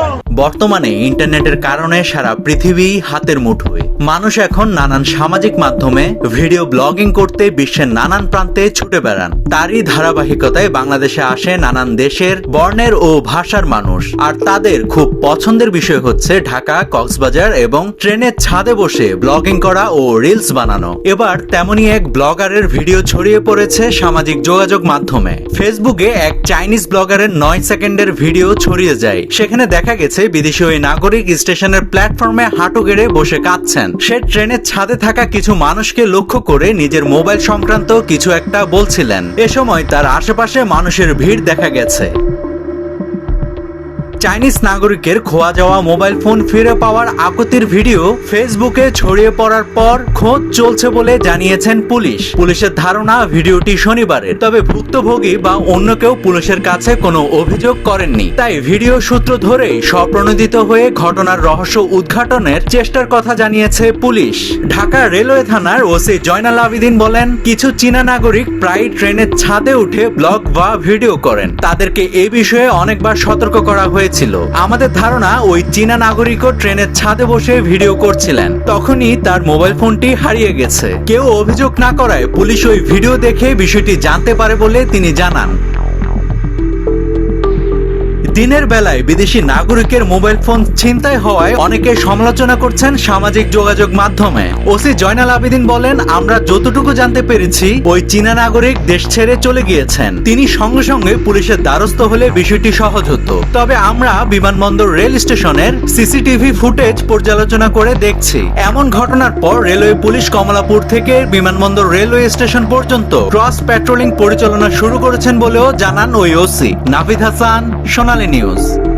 Go! বর্তমানে ইন্টারনেটের কারণে সারা পৃথিবী হাতের মুঠোয় মানুষ এখন নানান সামাজিক মাধ্যমে ভিডিও ব্লগিং করতে বিশ্বের নানান প্রান্তে ছুটে বেড়ান। তারই ধারাবাহিকতায় বাংলাদেশে আসে নানান দেশের বর্ণের ও ভাষার মানুষ। আর তাদের খুব পছন্দের বিষয় হচ্ছে ঢাকা, কক্সবাজার এবং ট্রেনের ছাদে বসে ব্লগিং করা ও রিলস বানানো। এবার তেমনই এক ব্লগারের ভিডিও ছড়িয়ে পড়েছে সামাজিক যোগাযোগ মাধ্যমে। ফেসবুকে এক চাইনিজ ব্লগারের নয় সেকেন্ডের ভিডিও ছড়িয়ে যায়। সেখানে দেখা গেছে বিদেশি ওই নাগরিক স্টেশনের প্ল্যাটফর্মে হাঁটু গেড়ে বসে কাঁদছেন। সে ট্রেনের ছাদে থাকা কিছু মানুষকে লক্ষ্য করে নিজের মোবাইল সংক্রান্ত কিছু একটা বলছিলেন। এ সময় তার আশেপাশে মানুষের ভিড় দেখা গেছে। চাইনিজ নাগরিকের খোয়া যাওয়া মোবাইল ফোন ফিরে পাওয়ার আকতির ভিডিও ফেসবুকে ছড়িয়ে পড়ার পর খোঁজ চলছে বলে জানিয়েছেন পুলিশ। পুলিশের ধারণা, ভিডিওটি শনিবারের। তবে ভুক্তভোগী বা অন্য কেউ পুলিশের কাছে কোনো অভিযোগ করেননি। তাই ভিডিও সূত্র ধরেই স্বপ্রণোদিত হয়ে ঘটনার রহস্য উদ্ঘাটনের চেষ্টার কথা জানিয়েছে পুলিশ। ঢাকা রেলওয়ে থানার ওসি জয়নাল আবিদিন বলেন, কিছু চীনা নাগরিক প্রায় ট্রেনের ছাদে উঠে ব্লগ বা ভিডিও করেন। তাদেরকে এ বিষয়ে অনেকবার সতর্ক করা হয়েছিল আমাদের ধারণা ওই চীনা নাগরিকও ট্রেনের ছাদে বসে ভিডিও করছিলেন। তখনই তার মোবাইল ফোনটি হারিয়ে গেছে। কেউ অভিযোগ না করায় পুলিশ ওই ভিডিও দেখে বিষয়টি জানতে পারে বলে তিনি জানান। দিনের বেলায় বিদেশি নাগরিকের মোবাইল ফোন ছিনতাই হওয়ায় অনেকে সমালোচনা করছেন সামাজিক যোগাযোগ মাধ্যমে। ওসি জয়নাল আবেদিন বলেন, আমরা যতটুকু জানতে পেরেছি, ওই চীনা নাগরিক দেশ ছেড়ে চলে গিয়েছেন। তিনি সঙ্গে সঙ্গে পুলিশের দ্বারস্থ হলে বিষয়টি সহজ হতো। তবে আমরা বিমানবন্দর রেল স্টেশনের সিসিটিভি ফুটেজ পর্যালোচনা করে দেখছি। এমন ঘটনার পর রেলওয়ে পুলিশ কমলাপুর থেকে বিমানবন্দর রেলওয়ে স্টেশন পর্যন্ত ক্রস প্যাট্রোলিং পরিচালনা শুরু করেছেন বলেও জানান ওই ওসি। নাভিদ হাসান, সোনালী নিউজ